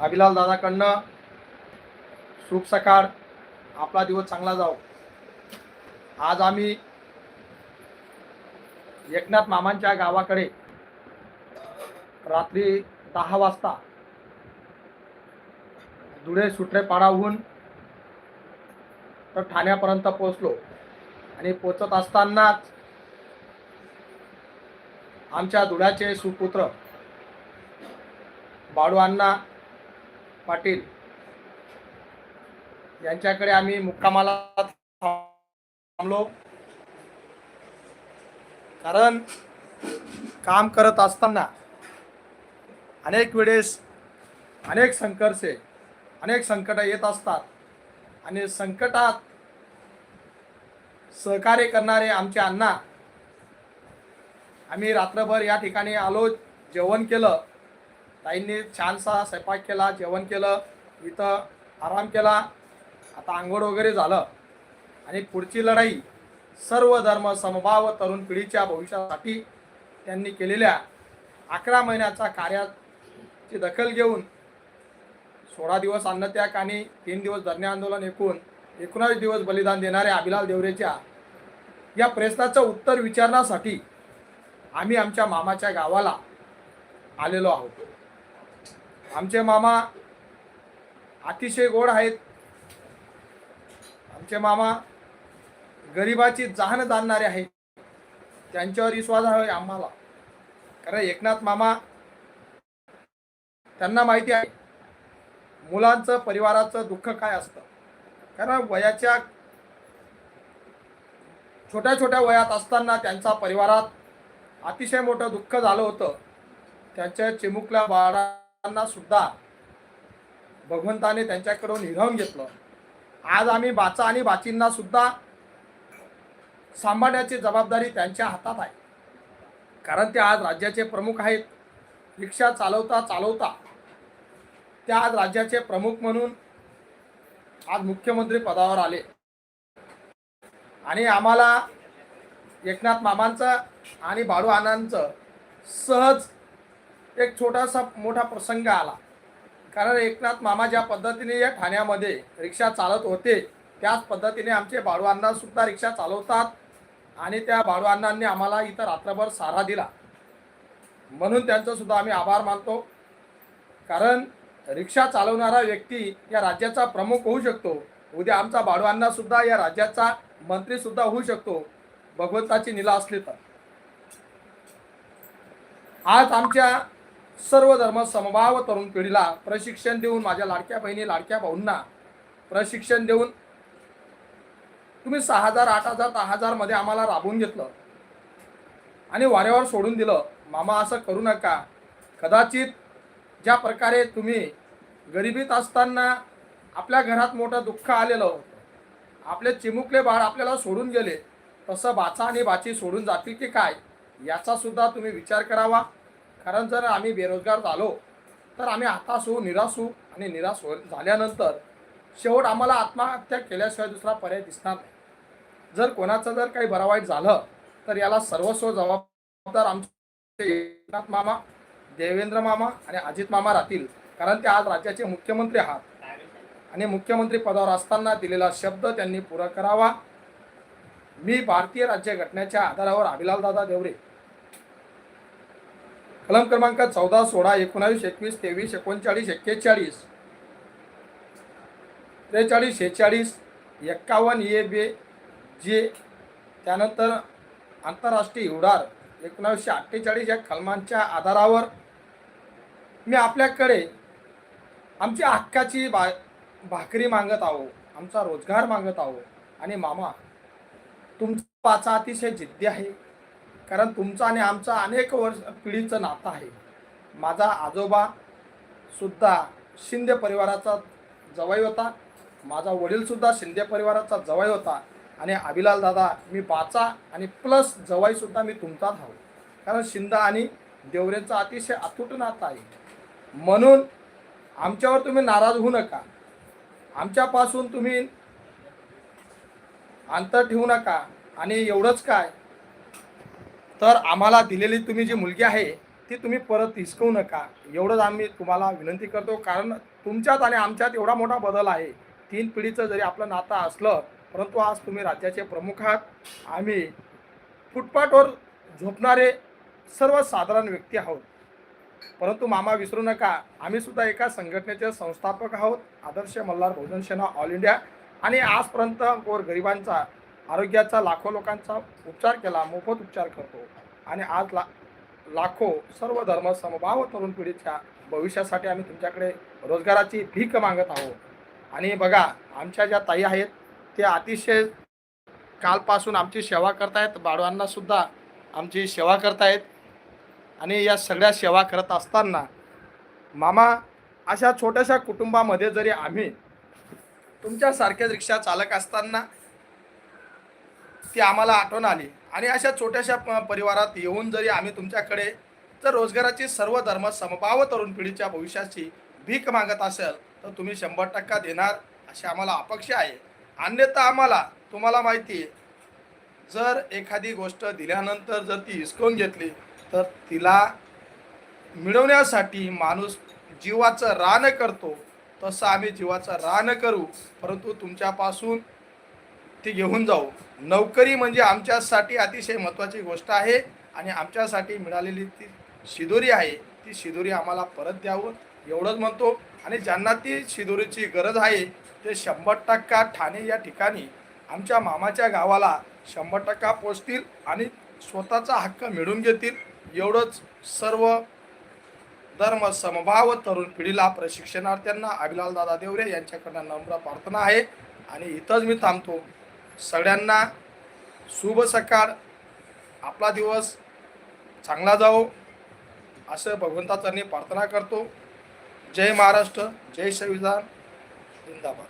अभिलाल दादाकडनं शुभ सकाळ. आपला दिवस चांगला जाऊ आज आम्ही एकनाथ मामांच्या गावाकडे रात्री दहा वाजता धुळे सुटरेपाडाहून तर ठाण्यापर्यंत पोहोचलो. आणि पोचत असतानाच आमच्या धुळ्याचे सुपुत्र बाळू अण्णा पाटील यांच्याकडे आम्ही मुक्कामाला थांबलो. कारण काम करत असताना अनेक वेळेस अनेक संकर्षे अनेक संकट येत असतात. आणि संकटात सहकार्य करणारे आमचे अण्णा आम्ही रात्रभर या ठिकाणी आलो जेवण केलं. ताईंनी छानसा स्वयंपाक केला जेवण केलं इथं आराम केला. आता आंघोळ वगैरे झालं. आणि पुढची लढाई सर्व धर्म समभाव तरुण पिढीच्या भविष्यासाठी त्यांनी केलेल्या अकरा महिन्याच्या कार्याची दखल घेऊन सोळा दिवस अन्नत्याग आणि तीन दिवस धरणे आंदोलन एकूण एकोणावीस दिवस बलिदान देणाऱ्या अभिलाल देवरेच्या या प्रश्नाचं उत्तर विचारण्यासाठी आम्ही आमच्या मामाच्या गावाला आलेलो आहोत. आमचे मामा अतिशय गोड आहेत. आमचे मामा गरिबाची जहान जाणणारे आहेत. त्यांच्यावर विश्वास आहे आम्हाला. कारण एकनाथ मामा त्यांना माहिती आहे मुलांचं परिवाराचं दुःख काय असतं? कारण वयाच्या छोट्या छोट्या वयात असताना त्यांचा परिवारात अतिशय मोठं दुःख झालं होतं. त्यांच्या चिमुकल्या त्यांना सुद्धा भगवंताने त्यांच्याकडून हिरावून घेतलं. आज आम्ही बाचा आणि बाचींना सुद्धा सांभाळण्याची जबाबदारी त्यांच्या हातात आहे. कारण ते आज राज्याचे प्रमुख आहेत. रिक्षा चालवता चालवता त्या आज राज्याचे प्रमुख म्हणून आज मुख्यमंत्री पदावर आले. आणि आम्हाला एकनाथ मामांचं आणि बाळू आनंदचं सहज एक छोटासा मोठा प्रसंग आला. कारण एकनाथ मामा ज्या पद्धतीने या ठाण्यामध्ये रिक्षा चालत होते त्याच पद्धतीने आमचे बाळू सुद्धा रिक्षा चालवतात आणि त्या बाळूअण्णांनी आम्हाला इथं रात्रभर सारा दिला. म्हणून त्यांचंसुद्धा आम्ही आभार मानतो. कारण रिक्षा चालवणारा व्यक्ती या राज्याचा प्रमुख होऊ शकतो. उद्या आमचा बाळूअण्णासुद्धा या राज्याचा मंत्रीसुद्धा होऊ शकतो. भगवंताची निला असली तर. आज आमच्या सर्व धर्म समभाव तरुण पिढीला प्रशिक्षण देऊन माझ्या लाडक्या बहिणी लाडक्या भाऊंना प्रशिक्षण देऊन तुम्ही सहा हजार आठ हजार दहा हजारमध्ये आम्हाला राबवून घेतलं. आणि वाऱ्यावर सोडून दिलं. मामा असं करू नका. कदाचित ज्या प्रकारे तुम्ही गरिबीत असताना आपल्या घरात मोठं दुःख आलेलं होतं आपले चिमुकले बाळ आपल्याला सोडून गेले तसं बाचा आणि बाची सोडून जातील की काय याचा सुद्धा तुम्ही विचार करावा. कारण जर आम्ही बेरोजगार झालो तर आम्ही हताश होऊ निराश होऊ आणि निराश हो झाल्यानंतर शेवट आम्हाला आत्महत्या केल्याशिवाय दुसरा पर्याय दिसणार नाही. जर कोणाचं जर काही बरा वाईट झालं तर याला सर्वस्व जबाबदार आमचे एकनाथ मामा देवेंद्र मामा आणि अजित मामा राहतील. कारण ते आज राज्याचे मुख्यमंत्री आहात. आणि मुख्यमंत्री पदावर असताना दिलेला शब्द त्यांनी पुरा करावा. मी भारतीय राज्य घटनेच्या आधारावर अभिलालदादा देवरे कलम क्रमांक चौदा सोळा एकोणावीस एकवीस तेवीस एकोणचाळीस एक्केचाळीस. त्रेचाळीस शेहेचाळीस एक्कावन्न ए बे जे त्यानंतर आंतरराष्ट्रीय उडार एकोणावीसशे अठ्ठेचाळीस या कलमांच्या आधारावर मी आपल्याकडे आमची हक्काची बा भाकरी मागत आहो आमचा रोजगार मागत आहो आणि मामा तुमचा पाचा अतिशय जिद्दी आहे. कारण तुमचा आणि आमचा अनेक वर्ष पिढीचं नातं आहे. माझा आजोबा सुद्धा शिंदे परिवाराचा जवाई होता. माझा वडीलसुद्धा शिंदे परिवाराचा जवाई होता. आणि अभिलाल दादा मी बाचा आणि प्लस जवाईसुद्धा मी तुमचाच हवं कारण शिंदा आणि देवरेंचा अतिशय अतूट नातं आहे. म्हणून आमच्यावर तुम्ही नाराज होऊ नका. आमच्यापासून तुम्ही अंतर ठेवू नका. आणि एवढंच काय तर आम्हाला दिलेली तुम्ही जी मुलगी आहे ती तुम्ही परत हिसकवू नका. एवढंच आम्ही तुम्हाला विनंती करतो. कारण तुमच्यात आणि आमच्यात एवढा मोठा बदल आहे. तीन पिढीचं जरी आपलं नातं असलं परंतु आज तुम्ही राज्याचे प्रमुख आहात. आम्ही फुटपाथवर झोपणारे सर्वसाधारण व्यक्ती आहोत. परंतु मामा विसरू नका. आम्ही सुद्धा एका संघटनेचे संस्थापक आहोत. Adarsh Malhar Bahujan Sena all India. आणि आजपर्यंत गोर गरिबांचा आरोग्याचा लाखो लोकांचा उपचार केला मोफत उपचार करतो आणि आज ला लाखो सर्व धर्म समभाव तरुण पिढीच्या भविष्यासाठी आम्ही तुमच्याकडे रोजगाराची भीक मागत आहोत. आणि बघा आमच्या ज्या ताई आहेत ते अतिशय कालपासून आमची सेवा करतायत. बाळवांनासुद्धा आमची सेवा करतायत. आणि या सगळ्या सेवा करत असताना मामा अशा छोट्याशा कुटुंबामध्ये जरी आम्ही तुमच्यासारखेच रिक्षा चालक असताना ती आम्हाला आठवण आली. आणि अशा छोट्याशा प- परिवारात येऊन जरी आम्ही तुमच्याकडे जर रोजगाराची सर्व धर्म समभाव तरुण पिढीच्या भविष्याची भीक मागत असेल तर तुम्ही शंभर टक्का देणार अशी आम्हाला अपेक्षा आहे. अन्यथा आम्हाला तुम्हाला माहिती आहे जर एखादी गोष्ट दिल्यानंतर जर ती हिसकून घेतली तर तिला मिळवण्यासाठी माणूस जीवाचं रान करतो. तसं आम्ही जीवाचं रान करू परंतु तुमच्यापासून ती घेऊन जाऊ. नोकरी म्हणजे आमच्यासाठी अतिशय महत्त्वाची गोष्ट आहे आणि आमच्यासाठी मिळालेली ती शिदोरी आहे ती शिदोरी आम्हाला परत द्यावं एवढंच म्हणतो. आणि ज्यांना ती शिदोरीची गरज आहे ते शंभर टक्का ठाणे या ठिकाणी आमच्या मामाच्या गावाला शंभर टक्का पोचतील आणि स्वतःचा हक्क मिळून घेतील. एवढंच सर्व धर्म समभाव तरुण पिढीला प्रशिक्षणार्थ्यांना अभिलाल दादा देवरे यांच्याकडनं नम्र प्रार्थना आहे. आणि इथंच मी थांबतो. सगळ्यांना शुभ सकाळ. आपला दिवस चांगला जाओ असं भगवंताचरणी प्रार्थना करतो. जय महाराष्ट्र जय संविधान. जिंदाबाद.